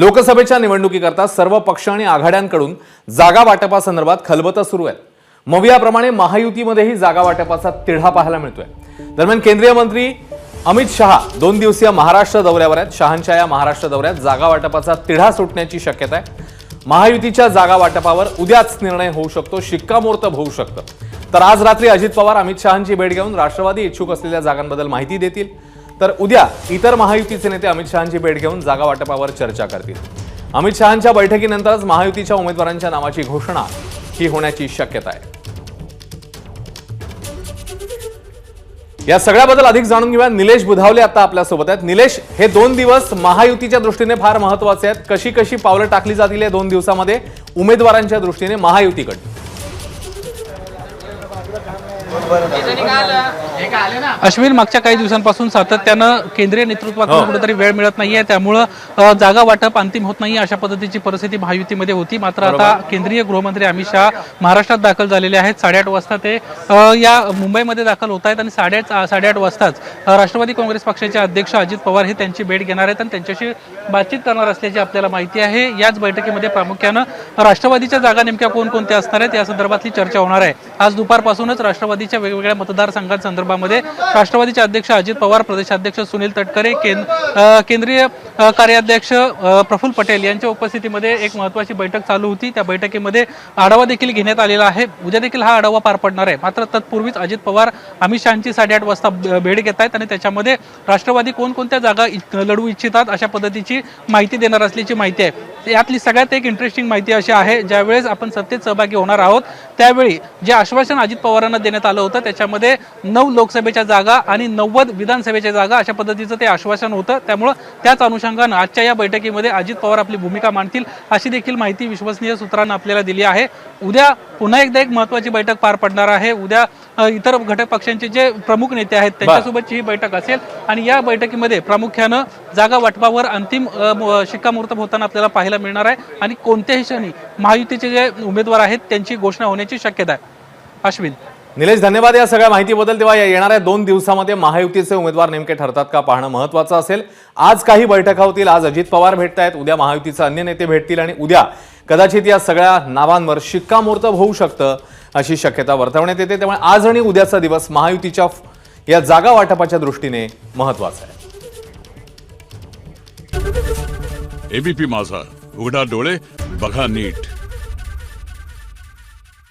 लोकसभेच्या निवडणुकीकरता सर्व पक्ष आणि आघाड्यांकडून जागा वाटपासंदर्भात खलबतं सुरू आहेत मवियाप्रमाणे महायुतीमध्येही जागा वाटपाचा तिढा पाहायला मिळतोय. दरम्यान केंद्रीय मंत्री अमित शहा दोन दिवसीय महाराष्ट्र दौऱ्यावर आहेत. शहांच्या या महाराष्ट्र दौऱ्यात जागा वाटपाचा तिढा सुटण्याची शक्यता आहे. महायुतीच्या जागा वाटपावर उद्याच निर्णय होऊ शकतो शिक्कामोर्तब होऊ शकतं. तर आज रात्री अजित पवार अमित शहांची भेट घेऊन राष्ट्रवादी इच्छुक असलेल्या जागांबद्दल माहिती देतील. तर उद्या इतर महायुतीचे नेते अमित शहांची भेट घेऊन जागा वाटपावर चर्चा करतील. अमित शहांच्या बैठकीनंतरच महायुतीच्या उमेदवारांच्या नावाची घोषणा ही होण्याची शक्यता आहे. या सगळ्याबद्दल अधिक जाणून घेऊया. निलेश बुधावले आता आपल्यासोबत आहेत. निलेश हे दोन दिवस महायुतीच्या दृष्टीने फार महत्त्वाचे आहेत. कशी कशी पावलं टाकली जातील या दोन दिवसामध्ये? उमेदवारांच्या दृष्टीने महायुतीकडे अश्विन मागच्या काही दिवसांपासून सातत्यानं केंद्रीय नेतृत्वाकडून हो. कुठेतरी वेळ मिळत नाहीये. त्यामुळं जागा वाटप अंतिम होत नाही अशा पद्धतीची परिस्थिती महायुतीमध्ये होती. मात्र आता केंद्रीय गृहमंत्री अमित शहा महाराष्ट्रात दाखल झालेले आहेत. साडेआठ वाजता ते या मुंबईमध्ये दाखल होत आहेत आणि साडेआठ साडेआठ वाजताच राष्ट्रवादी काँग्रेस पक्षाचे अध्यक्ष अजित पवार हे त्यांची भेट घेणार आहेत आणि त्यांच्याशी बातचीत करणार असल्याची आपल्याला माहिती आहे. याच बैठकीमध्ये प्रामुख्यानं राष्ट्रवादीच्या जागा नेमक्या कोणकोणत्या असणार आहेत या संदर्भातली चर्चा होणार आहे. आज दुपारपासूनच राष्ट्रवादीच्या वेगवेगळ्या मतदारसंघांसंदर्भामध्ये राष्ट्रवादीचे अध्यक्ष अजित पवार प्रदेशाध्यक्ष सुनील तटकरे केंद- केंद्रीय कार्याध्यक्ष प्रफुल्ल पटेल यांच्या उपस्थितीमध्ये एक महत्वाची बैठक चालू होती. त्या बैठकीमध्ये आढावा देखील घेण्यात आलेला आहे. उद्या देखील हा आढावा पार पडणार आहे. मात्र तत्पूर्वीच अजित पवार अमित शहाची साडेआठ वाजता भेट घेत आहेत आणि त्याच्यामध्ये राष्ट्रवादी कोणकोणत्या जागा इ- लढवू इच्छितात अशा पद्धतीची माहिती देणार असल्याची माहिती आहे. यातली सगळ्यात एक इंटरेस्टिंग माहिती अशी आहे ज्यावेळेस आपण सत्तेत सहभागी होणार आहोत त्यावेळी जे आश्वासन अजित पवारांना देण्यात आलं होतं त्याच्यामध्ये नऊ लोकसभेच्या जागा आणि नव्वद विधानसभेच्या जागा अशा पद्धतीचं ते आश्वासन होतं. त्यामुळं त्याच अनुषंगाने आजच्या या बैठकीमध्ये अजित पवार आपली भूमिका मांडतील अशी देखील माहिती विश्वसनीय सूत्रांना आपल्याला दिली आहे. उद्या पुन्हा एकदा एक महत्वाची बैठक पार पडणार आहे. उद्या इतर घटक पक्षांचे जे प्रमुख नेते आहेत त्यांच्यासोबतची ही बैठक असेल आणि या बैठकीमध्ये प्रामुख्यानं जागा वाटपावर अंतिम शिक्कामोर्तब होताना आपल्याला पाहायला मिळणार आहे आणि कोणत्याही क्षणी महायुतीचे जे उमेदवार आहेत त्यांची घोषणा होण्याची शक्यता आहे. अश्विन. निलेश धन्यवाद या सगळ्या माहितीबद्दल. तेव्हा या येणाऱ्या दोन दिवसामध्ये महायुतीचे उमेदवार नेमके ठरतात का पाहणं महत्वाचं असेल. आज काही बैठका होतील. आज अजित पवार भेटतायत. उद्या महायुतीचे अन्य नेते भेटतील आणि उद्या कदाचित या सगळ्या नावांवर शिक्कामोर्तब होऊ शकतं अशी शक्यता वर्तवण्यात येते. त्यामुळे आज आणि उद्याचा दिवस महायुतीच्या या जागा वाटपाच्या दृष्टीने महत्त्वाचा आहे. एबीपी माझा. उघडा डोळे बघा नीट.